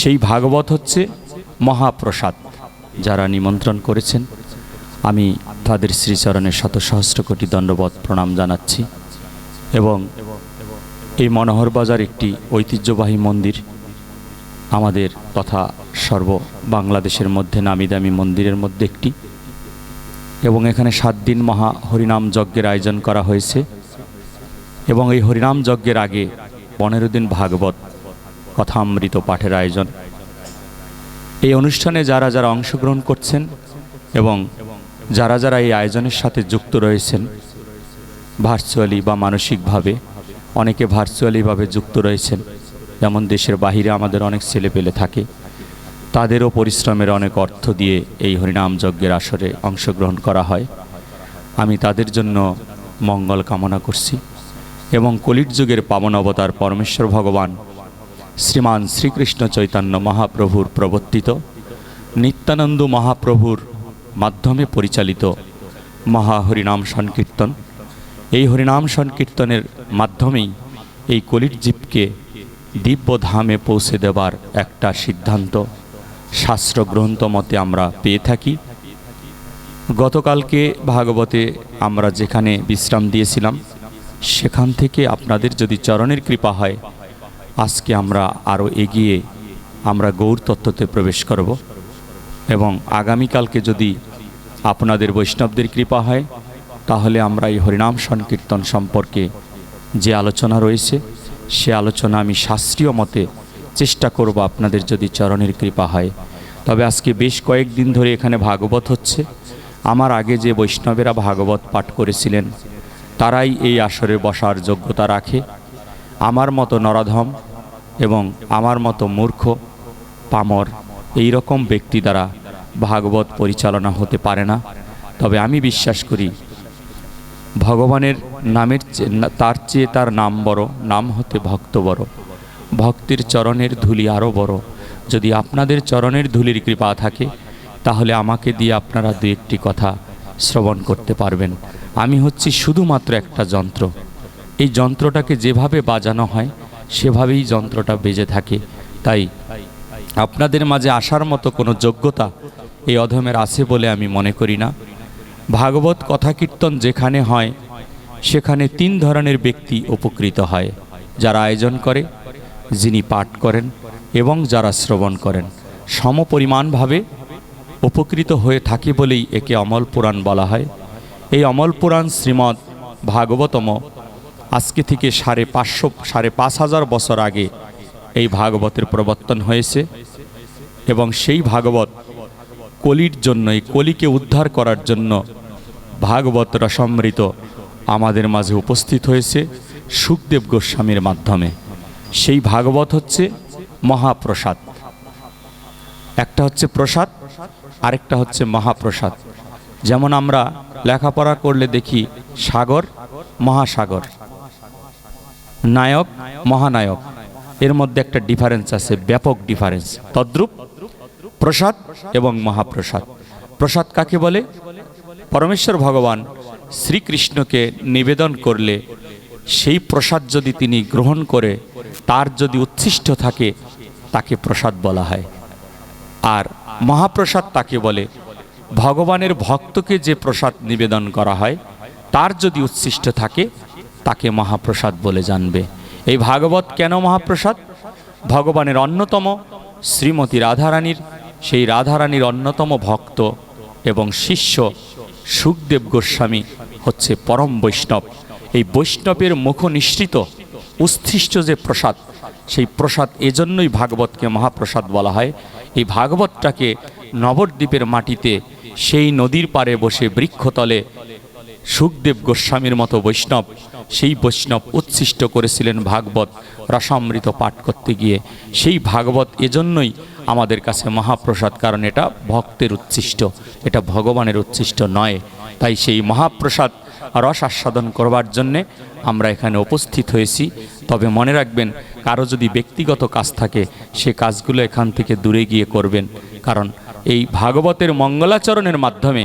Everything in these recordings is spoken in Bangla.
সেই ভাগবত হচ্ছে মহাপ্রসাদ, যারা নিমন্ত্রণ করেছেন। আমি তাদের শ্রীচরণের শত সহস্র কোটি দণ্ডবত প্রণাম জানাচ্ছি এবং এই মনোহর বাজার একটি ঐতিহ্যবাহী মন্দির আমাদের তথা সর্ব বাংলাদেশের মধ্যে নামি দামি মন্দিরের মধ্যে একটি এবং এখানে সাত দিন মহা হরিনাম যজ্ঞের আয়োজন করা হয়েছে এবং এই হরিনাম যজ্ঞের আগে পনেরো দিন ভাগবত কথামৃত পাঠের আয়োজন। এই অনুষ্ঠানে যারা যারা অংশগ্রহণ করছেন এবং যারা যারা এই আয়োজনের সাথে যুক্ত রয়েছেন ভার্চুয়ালি বা মানসিকভাবে, অনেকে ভার্চুয়ালিভাবে যুক্ত রয়েছেন। যেমন দেশের বাহিরে আমাদের অনেক ছেলে পেলে থাকে। তাদেরও পরিশ্রমের অনেক অর্থ দিয়ে এই হরিনাম যজ্ঞের আসরে অংশগ্রহণ করা হয়। আমি তাদের জন্য মঙ্গল কামনা করছি এবং কলির যুগের পাবন অবতার পরমেশ্বর ভগবান শ্রীমান শ্রীকৃষ্ণ চৈতন্য মহাপ্রভুর প্রবর্তিত, নিত্যানন্দ মহাপ্রভুর মাধ্যমে পরিচালিত মহা হরিনাম সংকীর্তন। এই হরিনাম সংকীর্তনের মাধ্যমেই এই কলির জীবকে দিব্য ধামে পৌঁছে দেবার একটা সিদ্ধান্ত শাস্ত্রগ্রন্থ মতে আমরা পেয়ে থাকি। গতকালকে ভাগবতে আমরা যেখানে বিশ্রাম দিয়েছিলাম, সেখান থেকে আপনাদের যদি চরণের কৃপা হয় আজকে আমরা আরও এগিয়ে আমরা গৌর তত্ত্বতে প্রবেশ করব এবং আগামীকালকে যদি আপনাদের বৈষ্ণবদের কৃপা হয়, তাহলে আমরা এই হরিনাম সংকীর্তন সম্পর্কে যে আলোচনা রয়েছে, সে আলোচনা আমি শাস্ত্রীয় মতে চেষ্টা করব আপনাদের যদি চরণের কৃপা হয়। তবে আজকে বেশ কয়েকদিন ধরে এখানে ভাগবত হচ্ছে। আমার আগে যে বৈষ্ণবেরা ভাগবত পাঠ করেছিলেন, তারাই এই আসরে বসার যোগ্যতা রাখে। আমার মতো নরাধম এবং আমার মতো মূর্খ, পামর এই রকম ব্যক্তি দ্বারা ভাগবত পরিচালনা হতে পারে না। তবে আমি বিশ্বাস করি, ভগবানের নামের তার চেয়ে তার নাম বড়, নাম হতে ভক্ত বড়। ভক্তির চরণের ধুলি আরও বড়। যদি আপনাদের চরণের ধুলির কৃপা থাকে, তাহলে আমাকে দিয়ে আপনারা দু একটি কথা শ্রবণ করতে পারবেন। আমি হচ্ছি শুধুমাত্র একটা যন্ত্র। এই যন্ত্রটাকে যেভাবে বাজানো হয়, সেভাবেই যন্ত্রটা বেজে থাকে। তাই আপনাদের মাঝে আসার মতো কোনো যোগ্যতা এই অধমের আছে বলে আমি মনে করি না। ভাগবত কথা কীর্তন যেখানে হয়, সেখানে তিন ধরনের ব্যক্তি উপকৃত হয়, যারা আয়োজন করে, যিনি পাঠ করেন এবং যারা শ্রবণ করেন। সমপরিমাণভাবে উপকৃত হয়ে থাকে বলেই একে অমল পুরাণ বলা হয়। এই অমল পুরাণ শ্রীমৎ ভাগবতম আজকে থেকে সাড়ে পাঁচশো, সাড়ে পাঁচ হাজার বছর আগে এই ভাগবতের প্রবর্তন হয়েছে এবং সেই ভাগবত কলির জন্য, এই কলিকে উদ্ধার করার জন্য ভাগবত রসমৃত আমাদের মাঝে উপস্থিত হয়েছে সুখদেব গোস্বামীর মাধ্যমে। সেই ভাগবত হচ্ছে মহাপ্রসাদ। একটা হচ্ছে প্রসাদ, আরেকটা হচ্ছে মহাপ্রসাদ। যেমন আমরা লেখাপড়া করলে দেখি সাগর, মহাসাগর। নায়ক, মহানায়ক। এর মধ্যে একটা ডিফারেন্স আছে, ব্যাপক ডিফারেন্স তদ্রূপ, প্রসাদ এবং মহাপ্রসাদ। প্রসাদ কাকে বলে? পরমেশ্বর ভগবান শ্রীকৃষ্ণকে নিবেদন করলে সেই প্রসাদ যদি তিনি গ্রহণ করে, তার যদি উচ্ছিষ্ট থাকে, তাকে প্রসাদ বলা হয়। আর মহাপ্রসাদ তাকে বলে, ভগবানের ভক্তকে যে প্রসাদ নিবেদন করা হয়, তার যদি উচ্ছিষ্ট থাকে তাকে মহাপ্রসাদ বলে জানবে। এই ভাগবত কেন মহাপ্রসাদ? ভগবানের অন্যতম শ্রীমতী রাধারানীর, সেই রাধারানীর অন্যতম ভক্ত এবং শিষ্য সুখদেব গোস্বামী হচ্ছে পরম বৈষ্ণব। এই বৈষ্ণবের মুখ নিঃসৃত উচ্ছিষ্ট যে প্রসাদ, সেই প্রসাদ এজন্যই ভাগবতকে মহাপ্রসাদ বলা হয়। এই ভাগবতটাকে নবদ্বীপের মাটিতে সেই নদীর পাড়ে বসে বৃক্ষতলে সুখদেব গোস্বামীর মতো বৈষ্ণব। সেই বৈষ্ণব উচ্ছিষ্ট করেছিলেন ভাগবত, রসামৃত পাঠ করতে গিয়ে। সেই ভাগবত এজন্যই আমাদের কাছে মহাপ্রসাদ, কারণ এটা ভক্তের উচ্ছিষ্ট, এটা ভগবানের উচ্ছিষ্ট নয়। তাই সেই মহাপ্রসাদ রস আস্বাদন করবার জন্যে আমরা এখানে উপস্থিত হয়েছি। তবে মনে রাখবেন, কারও যদি ব্যক্তিগত কাজ থাকে, সে কাজগুলো এখান থেকে দূরে গিয়ে করবেন। কারণ এই ভাগবতের মঙ্গলাচরণের মাধ্যমে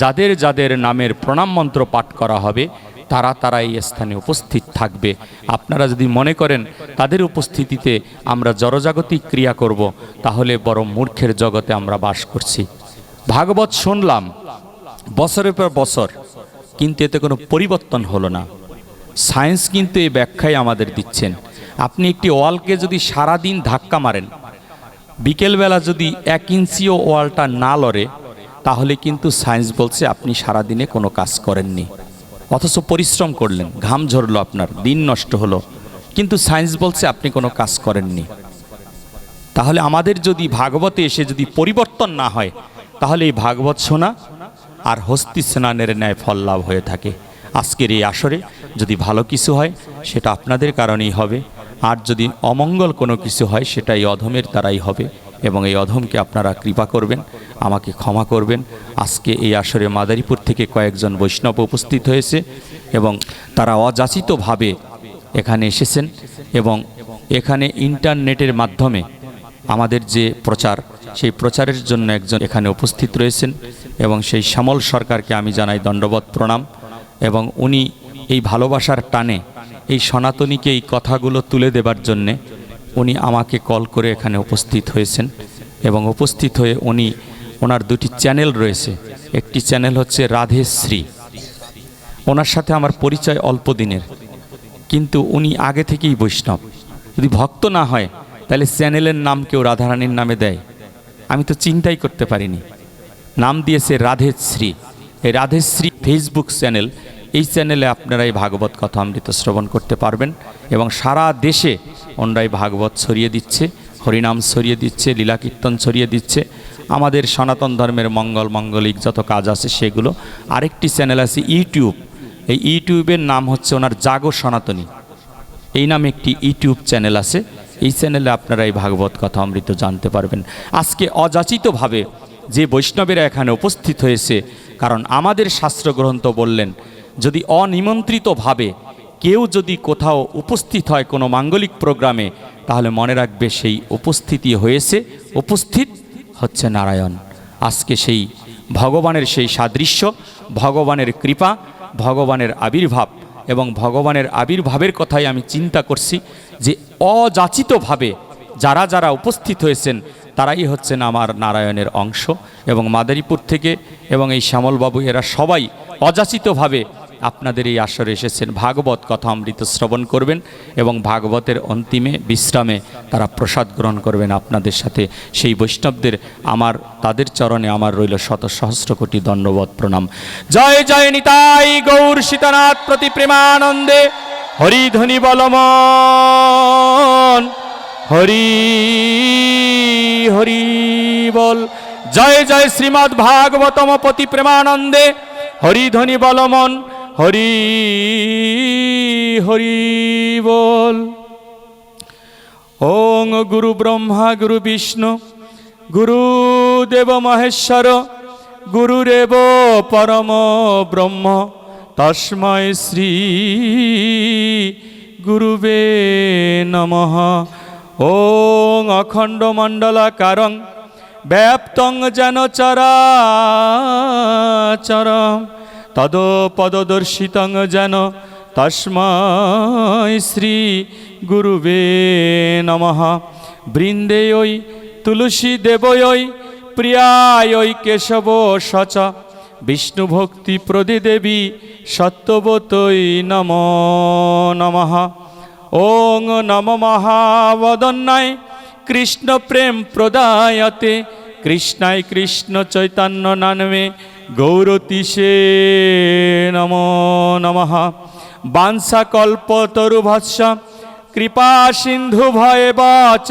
যাদের যাদের নামের প্রণাম মন্ত্র পাঠ করা হবে, তারা তারা এই স্থানে উপস্থিত থাকবে। আপনারা যদি মনে করেন তাদের উপস্থিতিতে আমরা জড়জাগতিক ক্রিয়া করব, তাহলে বড় মূর্খের জগতে আমরা বাস করছি। ভাগবত শুনলাম, বছরের পর বছর, কিন্তু এতে কোনো পরিবর্তন হলো না। সায়েন্স কিন্তু এই ব্যাখ্যাই আমাদের দিচ্ছেন। আপনি একটি ওয়ালকে যদি সারা দিন ধাক্কা মারেন, বিকেলবেলা যদি এক ইঞ্চিও ওয়ালটা না লড়ে তাহলে কিন্তু সায়েন্স বলছে আপনি সারা দিনে কোনো কাজ করেননি। অথচ পরিশ্রম করলেন, ঘাম ঝরলো আপনার, দিন নষ্ট হলো। কিন্তু সায়েন্স বলছে আপনি কোনো কাজ করেননি। তাহলে আমাদের যদি ভাগবতে এসে যদি পরিবর্তন না হয়, তাহলে এই ভাগবত শোনা আর হস্তি স্নানের ন্যায় ফল লাভ হয়ে থাকে। আজকের এই আসরে যদি ভালো কিছু হয়, সেটা আপনাদের কারণেই হবে। আর যদি অমঙ্গল কোনো কিছু হয় সেটা এই অধমের দ্বারাই হবে। এবং এই অধমকে আপনারা কৃপা করবেন, আমাকে ক্ষমা করবেন। আজকে এই আসরে মাদারীপুর থেকে কয়েকজন বৈষ্ণব উপস্থিত হয়েছে এবং তারা অযাচিতভাবে এখানে এসেছেন এবং এখানে ইন্টারনেটের মাধ্যমে আমাদের যে প্রচার, সেই প্রচারের জন্য একজন এখানে উপস্থিত রয়েছেন এবং সেই শ্যামল সরকারকে আমি জানাই দণ্ডবত প্রণাম এবং উনি এই ভালোবাসার টানে এই সনাতনীকে এই কথাগুলো তুলে দেবার জন্যে উনি আমাকে কল করে এখানে উপস্থিত হয়েছেন এবং উপস্থিত হয়ে উনি ওনার দুটি চ্যানেল রয়েছে। একটি চ্যানেল হচ্ছে রাধেশ্রী। ওনার সাথে আমার পরিচয় অল্প দিনের। কিন্তু উনি আগে থেকেই বৈষ্ণব। যদি ভক্ত না হয়, তাহলে চ্যানেলের নাম কেউ রাধারানীর নামে দেয়। আমি তো চিন্তাই করতে পারিনি। নাম দিয়েছে রাধেশ্রী। এই রাধেশ্রী ফেসবুক চ্যানেল, এই চ্যানেলে আপনারা এই ভাগবত কথা অমৃত শ্রবণ করতে পারবেন এবং সারা দেশে ওনরাই ভাগবত ছড়িয়ে দিচ্ছে, হরিনাম ছড়িয়ে দিচ্ছে লীলা কীর্তন ছড়িয়ে দিচ্ছে। আমাদের সনাতন ধর্মের মঙ্গল মঙ্গলিক যত কাজ আছে সেগুলো। আরেকটি চ্যানেল আছে ইউটিউব। এই ইউটিউবের নাম হচ্ছে ওনার জাগো সনাতনী। এই নামে একটি ইউটিউব চ্যানেল আছে। এই চ্যানেলে আপনারা এই ভাগবত কথা অমৃত জানতে পারবেন। আজকে অযাচিতভাবে যে বৈষ্ণবেরা এখানে উপস্থিত হয়েছে, কারণ আমাদের শাস্ত্রগ্রন্থ বললেন, যদি অনিমন্ত্রিতভাবে কেউ যদি কোথাও উপস্থিত হয় কোনো মাঙ্গলিক প্রোগ্রামে, তাহলে মনে রাখবে সেই উপস্থিতি হয়েছে। উপস্থিত হচ্ছে নারায়ণ। আজকে সেই ভগবানের সেই সাদৃশ্য, ভগবানের কৃপা, ভগবানের আবির্ভাব এবং ভগবানের আবির্ভাবের কথাই আমি চিন্তা করছি যে অযাচিতভাবে যারা যারা উপস্থিত হয়েছেন, তারাই হচ্ছেন আমার নারায়ণের অংশ এবং মাদারীপুর থেকে এবং এই শ্যামলবাবু, এরা সবাই অযাচিতভাবে আপনাদের এই আসরে এসেছেন। ভাগবত কথা অমৃত শ্রবণ করবেন এবং ভাগবতের অন্তিমে বিশ্রামে তারা প্রসাদ গ্রহণ করবেন আপনাদের সাথে। সেই বৈষ্ণবদের আমার, তাদের চরণে আমার রইল শত সহস্র কোটি দণ্ডবত প্রণাম। জয় জয় নিতাই গৌর সীতানাথ প্রতি প্রেমানন্দে। হরিধ্বনি বলমন। হরি হরি বল। জয় জয় শ্রীমদ্ ভাগবতম পতি প্রেমানন্দে হরিধ্বনি বলমন। হরি হরি বল। ওং গুরু ব্রহ্মা, গুরু বিষ্ণু গুরুদেব মহেশ্বর গুরুরেব পরম ব্রহ্ম তস্ময় শ্রী গুরুবে নমঃ। ওং অখণ্ড মণ্ডলাকারং, ব্যাপ্তং যেন চরাচরম। তদপদদর্শিতং যেন তস্ময় শ্রী গুরুবে নমঃ। বৃন্দে তুলসী দেবয়ই প্রিয়ায় কেশব সচ। বিষ্ণু ভক্তি প্রদে দেবী সত্যবতই নম, নমঃ। ওং নম মহাবদন্যায় কৃষ্ণ প্রেম প্রদায়তে। কৃষ্ণায় কৃষ্ণ চৈতন্য নামে গৌরতিষে নম নমঃ। বাঞ্ছা কল্প তরুভৎস কৃপা সিন্ধু ভয়ে বাচ,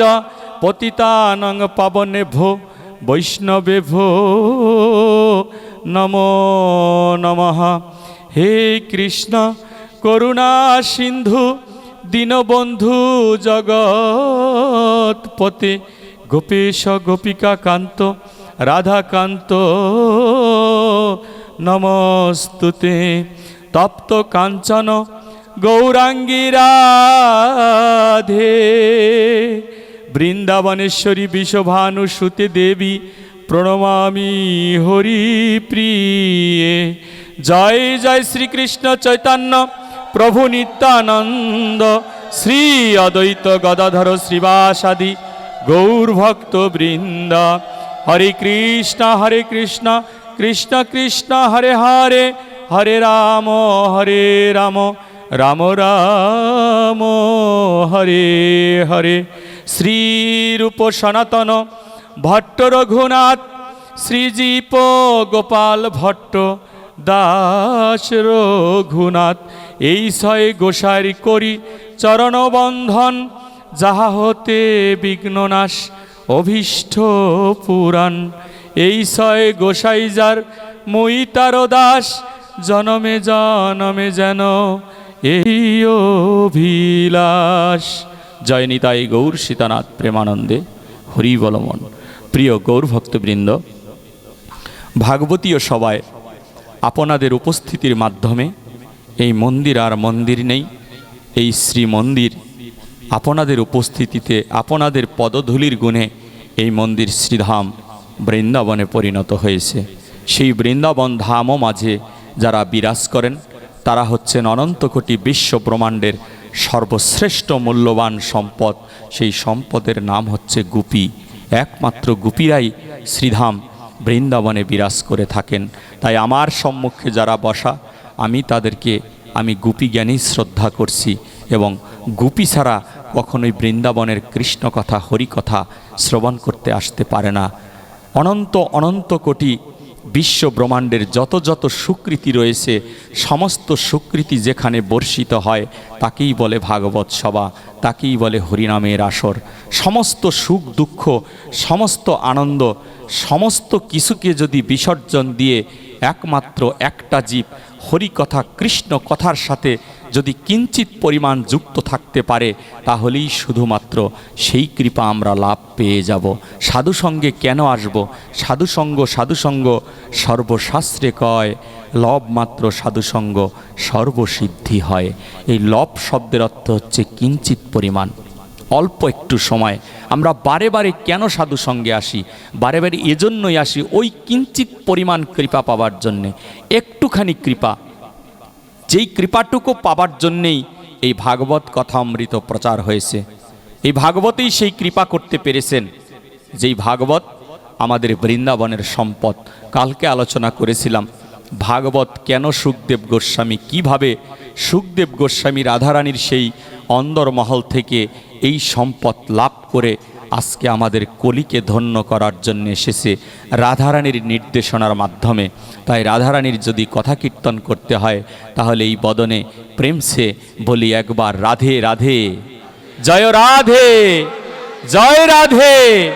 পতিতানং পাবনে ভো বৈষ্ণবে ভো নমো নমঃ। হে কৃষ্ণ, করুণা সিন্ধু, দীনবন্ধু জগৎপতে গোপেশ গোপিকা কান্ত রাধাকান্ত। নমস্তুতে। তপ্ত কাঞ্চন গৌরাঙ্গী রাধে। বৃন্দাবনেশ্বরী বিশ্বভানুসুতে দেবী, প্রণমামি হরি প্রিয়ে জয় জয় শ্রীকৃষ্ণ চৈতন্য প্রভু নিত্যানন্দ। শ্রী অদ্বৈত গদাধর শ্রীবাসাদি গৌরভক্ত বৃন্দ হরে কৃষ্ণ হরে কৃষ্ণ কৃষ্ণ কৃষ্ণ হরে হরে হরে রাম হরে রাম রাম রাম, হরে হরে। শ্রীরূপ সনাতন ভট্ট রঘুনাথ, শ্রীজীপ গোপাল ভট্ট দাস রঘুনাথ, এই ছয় গোসারি করি চরণবন্ধন যাহা হতে বিঘ্ননাশ, অভীষ্ট পুরাণ। এই ছয় গোসাই যার মই তার দাস, জনমে জনমে যেন এই অভিলাষ। জয় নিতাই গৌর সীতানাথ প্রেমানন্দে, হরি বলমন। প্রিয় গৌর ভক্তবৃন্দ, ভাগবতীয় সবাই আপনাদের উপস্থিতির মাধ্যমে এই মন্দির আর মন্দির নেই, এই শ্রী মন্দির আপনাদের উপস্থিতিতে, আপনাদের পদধূলির গুণে এই মন্দির শ্রীধাম বৃন্দাবনে পরিণত হয়েছে। সেই বৃন্দাবন ধামও মাঝে যারা বিরাজ করেন, তারা হচ্ছেন অনন্ত কোটি বিশ্ব ব্রহ্মাণ্ডের সর্বশ্রেষ্ঠ মূল্যবান সম্পদ। সেই সম্পদের নাম হচ্ছে গুপি। একমাত্র গুপিরাই শ্রীধাম বৃন্দাবনে বিরাজ করে থাকেন। তাই আমার সম্মুখে যারা বসা, আমি তাদেরকে, আমি গুপি জ্ঞানী শ্রদ্ধা করছি এবং গুপি ছাড়া কখনোই বৃন্দাবনের কৃষ্ণ কথা হরি কথা শ্রবণ করতে আসতে পারে না। অনন্ত অনন্ত কোটি বিশ্ব ব্রহ্মাণ্ডের যত যত সুকৃতি রয়েছে, সমস্ত সুকৃতি যেখানে বর্ষিত হয়, তাকেই বলে ভাগবত সভা, তাকেই বলে হরিনামের আসর। সমস্ত সুখ দুঃখ, সমস্ত আনন্দ, সমস্ত কিছুকে যদি বিসর্জন দিয়ে একমাত্র একটা জীব, হরিকথা কৃষ্ণ কথার সাথে যদি কিঞ্চিত পরিমাণ যুক্ত থাকতে পারে, তাহলেই শুধুমাত্র সেই কৃপা আমরা লাভ পেয়ে যাব। সাধুসঙ্গে কেন আসব? সাধুসঙ্গ সাধুসঙ্গ সর্বশাস্ত্রে কয়, লব মাত্র সাধুসঙ্গ সর্বসিদ্ধি হয়। এই লব শব্দের অর্থ হচ্ছে কিঞ্চিত পরিমাণ। অল্প একটু সময়। আমরা বারে বারে কেন সাধু সঙ্গে আসি? বারে বারে এজন্যই আসি ওই কিঞ্চিত পরিমাণ কৃপা পাওয়ার জন্যে। একটুখানি কৃপা যেই কৃপাটুকু পাবার জন্যেই এই ভাগবত কথা অমৃত প্রচার হয়েছে। এই ভাগবতেই সেই কৃপা করতে পেরেছেন, যেই ভাগবত আমাদের বৃন্দাবনের সম্পদ। কালকে আলোচনা করেছিলাম, ভাগবত কেন সুখদেব গোস্বামী, কীভাবে সুখদেব গোস্বামী রাধারানীর সেই অন্দরমহল থেকে এই সম্পদ লাভ করে আজকে আমাদের কলিকে ধন্য করার জন্য এসেছে রাধারানীর নির্দেশনার মাধ্যমে। তাই রাধারানীর যদি কথা কীর্তন করতে হয়, তাহলে এই বদনে প্রেম সে বলি একবার, রাধে রাধে। জয় রাধে জয় রাধে।